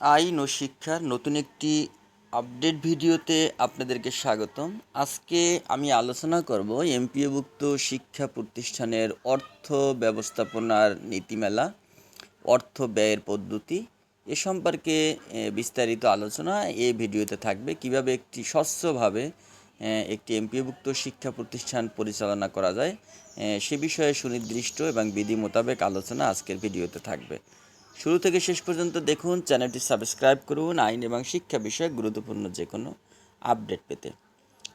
আইন ও শিক্ষার নতুন একটি আপডেট ভিডিওতে আপনাদেরকে স্বাগতম। আজকে আমি আলোচনা করব এমপিওভুক্ত শিক্ষা প্রতিষ্ঠানের অর্থ ব্যবস্থাপনার নীতিমেলা, অর্থ ব্যয়ের পদ্ধতি এ সম্পর্কে বিস্তারিত আলোচনা এই ভিডিওতে থাকবে। কীভাবে একটি স্বচ্ছভাবে একটি এমপিওভুক্ত শিক্ষা প্রতিষ্ঠান পরিচালনা করা যায় সে বিষয়ে সুনির্দিষ্ট এবং বিধি মোতাবেক আলোচনা আজকের ভিডিওতে থাকবে। শুরু থেকে শেষ পর্যন্ত দেখুন, চ্যানেলটি সাবস্ক্রাইব করুন, আইন এবং শিক্ষা বিষয়ে গুরুত্বপূর্ণ যে কোনো আপডেট পেতে।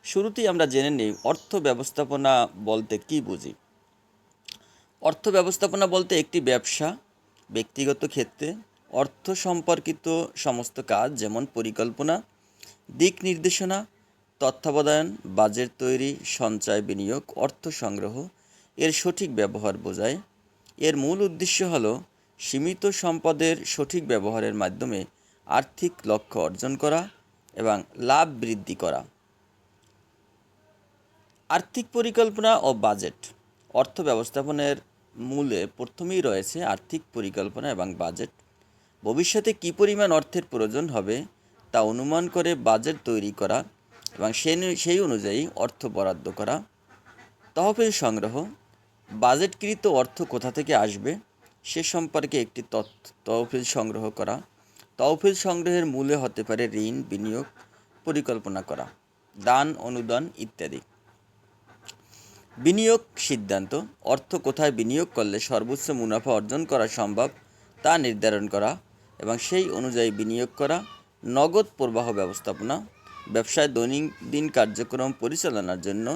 শুরুতেই আমরা জেনে নিই, অর্থ ব্যবস্থাপনা বলতে কি বুঝি? অর্থ ব্যবস্থাপনা বলতে একটি ব্যবসা, ব্যক্তিগত ক্ষেত্রে অর্থ সম্পর্কিত সমস্ত কাজ, যেমন পরিকল্পনা, দিক নির্দেশনা, তত্ত্বাবধান, বাজেট তৈরি, সঞ্চয় বিনিয়োগ, অর্থ সংগ্রহ, এর সঠিক ব্যবহার বোঝায়। এর মূল উদ্দেশ্য হল সীমিত সম্পদের সঠিক ব্যবহারের মাধ্যমে আর্থিক লক্ষ্য অর্জন করা এবং লাভ বৃদ্ধি করা। আর্থিক পরিকল্পনা ও বাজেট। অর্থ ব্যবস্থাপনার মূলে প্রথমেই রয়েছে আর্থিক পরিকল্পনা এবং বাজেট। ভবিষ্যতে কী পরিমাণ অর্থের প্রয়োজন হবে তা অনুমান করে বাজেট তৈরি করা এবং সেই অনুযায়ী অর্থ বরাদ্দ করা। তহবিল সংগ্রহ। বাজেটকৃত অর্থ কোথা থেকে আসবে? সে সম্পর্কে একটি তহবিল সংগ্রহ করা। তহবিল সংগ্রহের মূলে হতে পারে ঋণ, বিনিয়োগ, পরিকল্পনা করা, দান, অনুদান ইত্যাদি। বিনিয়োগ সিদ্ধান্ত, অর্থ কোথায় বিনিয়োগ করলে সর্বোচ্চ মুনাফা অর্জন করা সম্ভব তা নির্ধারণ করা এবং সেই অনুযায়ী বিনিয়োগ করা, নগদ প্রবাহ ব্যবস্থাপনা, ব্যবসায় দৈনন্দিন কার্যক্রম পরিচালনার জন্য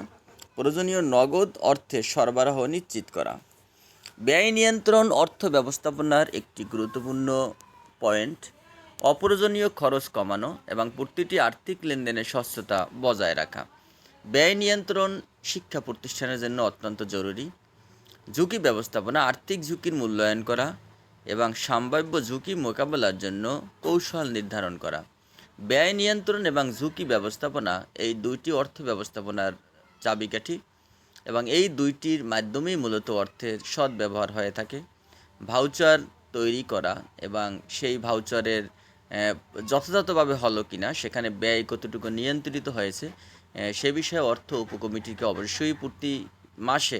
প্রয়োজনীয় নগদ অর্থে সরবরাহ নিশ্চিত করা। ব্যয় নিয়ন্ত্রণ অর্থ ব্যবস্থাপনার একটি গুরুত্বপূর্ণ পয়েন্ট, অপ্রয়োজনীয় খরচ কমানো এবং প্রতিটি আর্থিক লেনদেনের স্বচ্ছতা বজায় রাখা। ব্যয় নিয়ন্ত্রণ শিক্ষা প্রতিষ্ঠানের জন্য অত্যন্ত জরুরি। ঝুঁকি ব্যবস্থাপনা, আর্থিক ঝুঁকির মূল্যায়ন করা এবং সম্ভাব্য ঝুঁকি মোকাবেলার জন্য কৌশল নির্ধারণ করা। ব্যয় নিয়ন্ত্রণ এবং ঝুঁকি ব্যবস্থাপনা এই দুইটি অর্থ ব্যবস্থাপনার চাবিকাঠি। এবং এই দুইটির মাধ্যমেই মূলত অর্থের সৎ ব্যবহার হয়ে থাকে। ভাউচার তৈরি করা এবং সেই ভাউচারের যথাযথভাবে হলো কিনা, সেখানে ব্যয় কতটুকু নিয়ন্ত্রিত হয়েছে সে বিষয়ে অর্থ উপকমিটিকে অবশ্যই প্রতি মাসে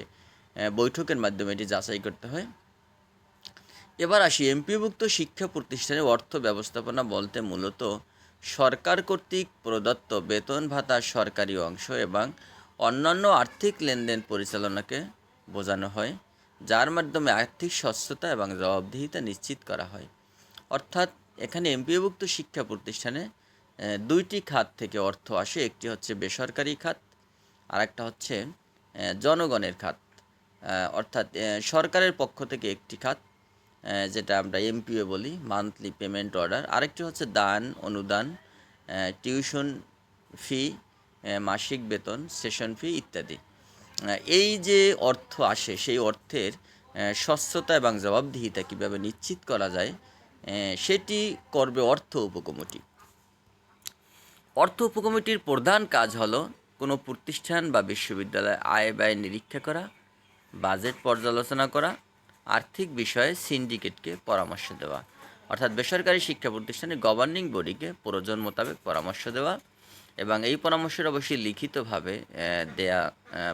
বৈঠকের মাধ্যমে এটি যাচাই করতে হয়। এবার আসি এমপিভুক্ত শিক্ষা প্রতিষ্ঠানের অর্থ ব্যবস্থাপনা বলতে মূলত সরকার কর্তৃক প্রদত্ত বেতন ভাতা সরকারি অংশ এবং অন্যান্য আর্থিক লেনদেন পরিচালনাকে বোঝানো হয়, যার মাধ্যমে আর্থিক স্বচ্ছতা এবং জবাবদিহিতা নিশ্চিত করা হয়। অর্থাৎ এখানে এমপিওভুক্ত শিক্ষা প্রতিষ্ঠানে দুইটি খাত থেকে অর্থ আসে, একটি হচ্ছে বেসরকারি খাত আর একটা হচ্ছে জনগণের খাত। অর্থাৎ সরকারের পক্ষ থেকে একটি খাত যেটা আমরা এমপিও বলি, মান্থলি পেমেন্ট অর্ডার। আরেকটি হচ্ছে দান, অনুদান টিউশন ফি মাসিক বেতন সেশন ফি ইত্যাদি। এই যে অর্থ আসে, সেই অর্থের স্বচ্ছতা এবং জবাবদিহিতা কীভাবে নিশ্চিত করা যায় সেটি করবে অর্থ উপকমিটি। অর্থ উপকমিটির প্রধান কাজ হলো কোনো প্রতিষ্ঠান বা বিশ্ববিদ্যালয় আয় ব্যয় নিরীক্ষা করা, বাজেট পর্যালোচনা করা, আর্থিক বিষয়ে সিন্ডিকেটকে পরামর্শ দেওয়া। অর্থাৎ বেসরকারি শিক্ষা প্রতিষ্ঠানের গভর্নিং বডিকে প্রয়োজন মোতাবেক পরামর্শ দেওয়া এবং এই পরামর্শের অবশ্যই লিখিতভাবে দেয়া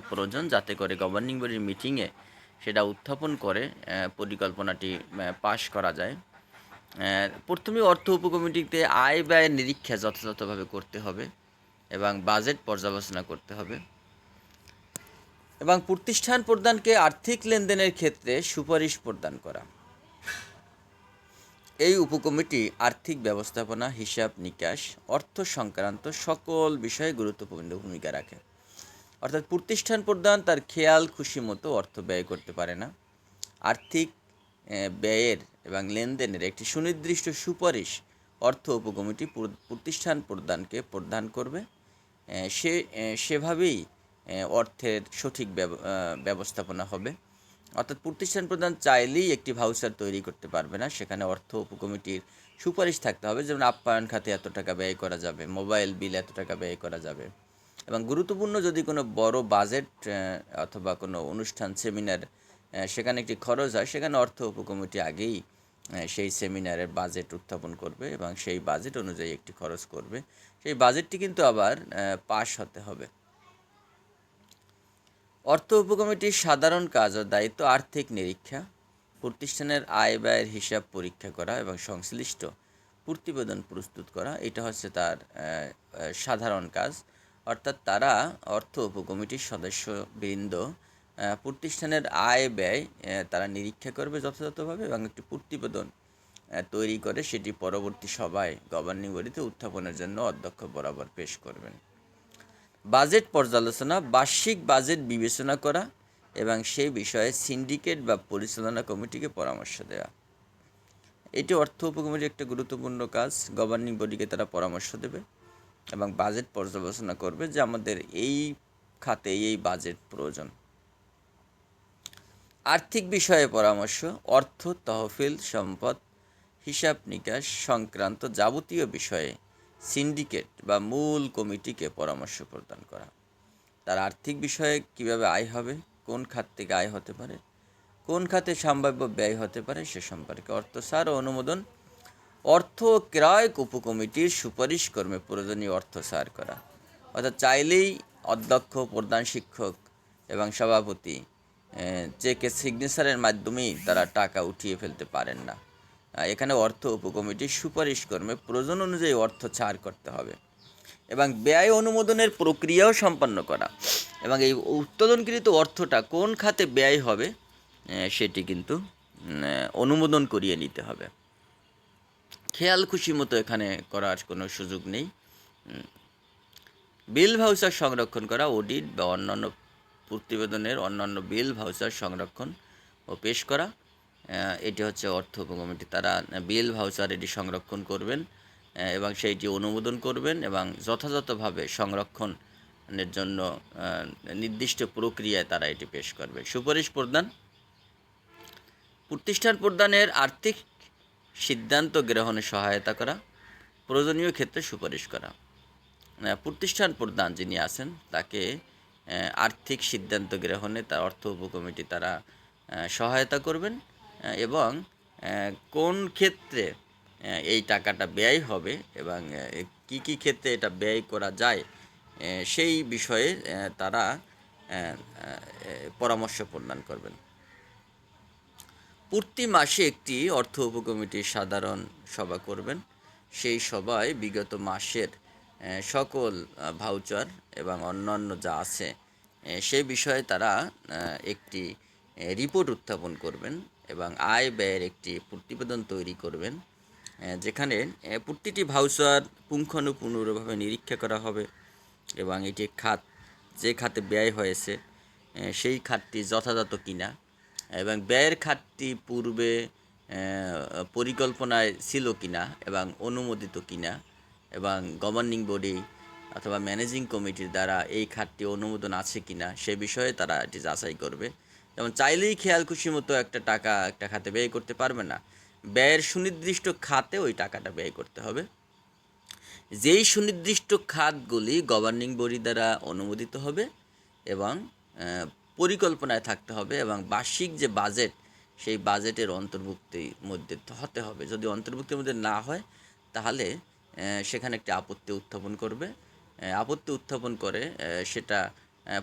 প্রয়োজন যাতে করে গভর্নিং বডির মিটিংয়ে সেটা উত্থাপন করে পরিকল্পনাটি পাশ করা যায়। প্রথমে অর্থ উপকমিটিতে আয় ব্যয়ের নিরীক্ষা যথাযথভাবে করতে হবে এবং বাজেট পর্যালোচনা করতে হবে। এবং প্রতিষ্ঠান প্রদানকে আর্থিক লেনদেনের ক্ষেত্রে সুপারিশ প্রদান করা। এই উপকমিটি আর্থিক ব্যবস্থাপনা, হিসাব নিকাশ, অর্থ সংক্রান্ত সকল বিষয়ে গুরুত্বপূর্ণ ভূমিকা রাখে। অর্থাৎ প্রতিষ্ঠান প্রদান তার খেয়াল, খুশি মতো অর্থ ব্যয় করতে পারে না। আর্থিক ব্যয়ের এবং লেনদেনের একটি সুনির্দিষ্ট সুপারিশ অর্থ উপকমিটি প্রতিষ্ঠান প্রদানকে প্রদান করবে। সে সেভাবেই অর্থের সঠিক ব্যবস্থাপনা হবে। অর্থাৎ প্রতিষ্ঠান প্রদান চাইলেই একটি ভাউচার তৈরি করতে পারবে না। সেখানে অর্থ উপকমিটির সুপারিশ থাকতে হবে। যেমন আপ্যায়ন খাতে এত টাকা ব্যয় করা যাবে, মোবাইল বিল এত টাকা ব্যয় করা যাবে। এবং গুরুত্বপূর্ণ যদি কোনো বড় বাজেট অথবা কোনো অনুষ্ঠান সেমিনার সেখানে একটি খরচ হয়, সেখানে অর্থ উপকমিটি আগেই সেই সেমিনারের বাজেট উত্থাপন করবে এবং সেই বাজেট অনুযায়ী একটি খরচ করবে। সেই বাজেটটি কিন্তু আবার পাশ হতে হবে। অর্থ উপকমিটির সাধারণ কাজ ও দায়িত্ব আর্থিক নিরীক্ষা, প্রতিষ্ঠানের আয় ব্যয়ের হিসাব পরীক্ষা করা এবং সংশ্লিষ্ট প্রতিবেদন প্রস্তুত করা, এটা হচ্ছে তার সাধারণ কাজ। অর্থাৎ তারা অর্থ উপকমিটির সদস্যবৃন্দ প্রতিষ্ঠানের আয় ব্যয় তারা নিরীক্ষা করবে যথাযথভাবে এবং একটি প্রতিবেদন তৈরি করে সেটি পরবর্তী সভায় গভর্নিং বডিতে উত্থাপনের জন্য অধ্যক্ষ বরাবর পেশ করবেন। বাজেট পর্যালোচনা, বার্ষিক বাজেট বিবেচনা করা এবং সেই বিষয়ে সিন্ডিকেট বা পরিচালনা কমিটিকে পরামর্শ দেওয়া। এটি অর্থ উপকমিটির একটা গুরুত্বপূর্ণ কাজ। গভর্নিং বডিকে তারা পরামর্শ দেবে এবং বাজেট পর্যালোচনা করবে যে আমাদের এই খাতে এই বাজেট প্রয়োজন। আর্থিক বিষয়ে পরামর্শ, অর্থ তহবিল সম্পদ, হিসাব নিকাশ সংক্রান্ত যাবতীয় বিষয়ে সিন্ডিকেট বা মূল কমিটিকে পরামর্শ প্রদান করা। তার আর্থিক বিষয়ে কীভাবে আয় হবে, কোন খাত থেকে আয় হতে পারে, কোন খাতে সম্ভাব্য ব্যয় হতে পারে সে সম্পর্কে অর্থসার ও অনুমোদন, অর্থ ক্রয় উপকমিটির সুপারিশ কর্মে প্রয়োজনীয় অর্থ সার করা। অর্থাৎ চাইলেই অধ্যক্ষ, প্রধান শিক্ষক এবং সভাপতি চেকে সিগনেচারের মাধ্যমেই তারা টাকা উঠিয়ে ফেলতে পারেন না। এখানে অর্থ উপকমিটির সুপারিশ কর্মে প্রয়োজন অনুযায়ী অর্থ ছাড় করতে হবে এবং ব্যয় অনুমোদনের প্রক্রিয়াও সম্পন্ন করা। এবং এই উত্তোলনকৃত অর্থটা কোন খাতে ব্যয় হবে সেটি কিন্তু অনুমোদন করিয়ে নিতে হবে। খেয়াল খুশি মতো এখানে করার কোনো সুযোগ নেই। বিল ভাউচার সংরক্ষণ করা, অডিট বা অন্যান্য প্রতিবেদনের অন্যান্য বিল ভাউচার সংরক্ষণ ও পেশ করা। এটি হচ্ছে অর্থ উপকমিটি তারা বিল ভাউচার এটি সংরক্ষণ করবেন এবং সেইটি অনুমোদন করবেন এবং যথাযথভাবে সংরক্ষণের জন্য নির্দিষ্ট প্রক্রিয়ায় তারা এটি পেশ করবে। সুপারিশ প্রদান। প্রতিষ্ঠান প্রদানের আর্থিক সিদ্ধান্ত গ্রহণে সহায়তা করা, প্রয়োজনীয় ক্ষেত্রে সুপারিশ করা। প্রতিষ্ঠান প্রদান যিনি আছেন, তাকে আর্থিক সিদ্ধান্ত গ্রহণে তার অর্থ উপকমিটি তারা সহায়তা করবেন। এবং কোন ক্ষেত্রে এই টাকাটা ব্যয় হবে এবং কি কি ক্ষেত্রে এটা ব্যয় করা যায় সেই বিষয়ে তারা পরামর্শ প্রদান করবেন। প্রতি মাসে একটি অর্থ উপকমিটির সাধারণ সভা করবেন। সেই সভায় বিগত মাসের সকল ভাউচার এবং অন্যান্য যা আছে সেই বিষয়ে তারা একটি রিপোর্ট উত্থাপন করবেন। এবং আয় ব্যয়ের একটি প্রতিবেদন তৈরি করবেন যেখানে প্রতিটি ভাউচার পুঙ্খানুপুঙ্খভাবে নিরীক্ষা করা হবে এবং এটি খাত, যে খাতে ব্যয় হয়েছে সেই খাতটি যথাযথ কিনা এবং ব্যয়ের খাতটি পূর্বে পরিকল্পনায় ছিল কিনা এবং অনুমোদিত কিনা এবং গভর্নিং বডি অথবা ম্যানেজিং কমিটির দ্বারা এই খাতটি অনুমোদন আছে কিনা সে বিষয়ে তারা এটি যাচাই করবে। যেমন চাইলেই খেয়াল খুশি মতো একটা টাকা একটা খাতে ব্যয় করতে পারবে না। ব্যয়ের সুনির্দিষ্ট খাতে ওই টাকাটা ব্যয় করতে হবে। যেই সুনির্দিষ্ট খাতগুলি গভর্নিং বডি দ্বারা অনুমোদিত হবে এবং পরিকল্পনায় থাকতে হবে এবং বার্ষিক যে বাজেট সেই বাজেটের অন্তর্ভুক্তির মধ্যে হতে হবে। যদি অন্তর্ভুক্তির মধ্যে না হয়, তাহলে সেখানে একটি আপত্তি উত্থাপন করবে। আপত্তি উত্থাপন করে সেটা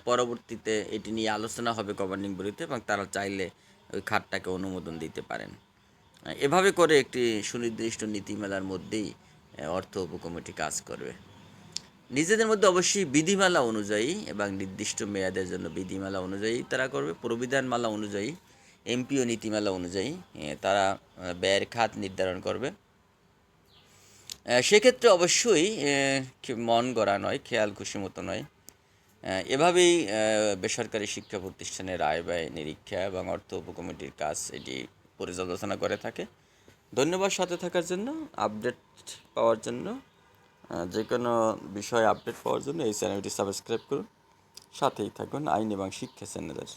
পরবর্তীতে এটি নিয়ে আলোচনা হবে গভর্নিং বডিতে এবং তারা চাইলে ওই খাতটাকে অনুমোদন দিতে পারেন। এভাবে করে একটি সুনির্দিষ্ট নীতিমালার মধ্যেই অর্থ উপকমিটি কাজ করবে। নিজেদের মধ্যে অবশ্যই বিধিমালা অনুযায়ী এবং নির্দিষ্ট মেয়াদের জন্য বিধিমালা অনুযায়ী তারা করবে। প্রবিধানমালা অনুযায়ী, এমপিও নীতিমালা অনুযায়ী তারা ব্যয়ের খাত নির্ধারণ করবে। সেক্ষেত্রে অবশ্যই মন গড়া নয়, খেয়াল খুশি মতো নয়। এভাবেই বেসরকারি শিক্ষা প্রতিষ্ঠানের আয় ব্যয়, নিরীক্ষা এবং অর্থ উপকমিটির কাজ এটি পর্যালোচনা করে থাকে। ধন্যবাদ সাথে থাকার জন্য, আপডেট পাওয়ার জন্য যে কোনো বিষয়ে আপডেট পাওয়ার জন্য এই চ্যানেলটি সাবস্ক্রাইব করুন। সাথেই থাকুন আইন এবং শিক্ষা চ্যানেলের।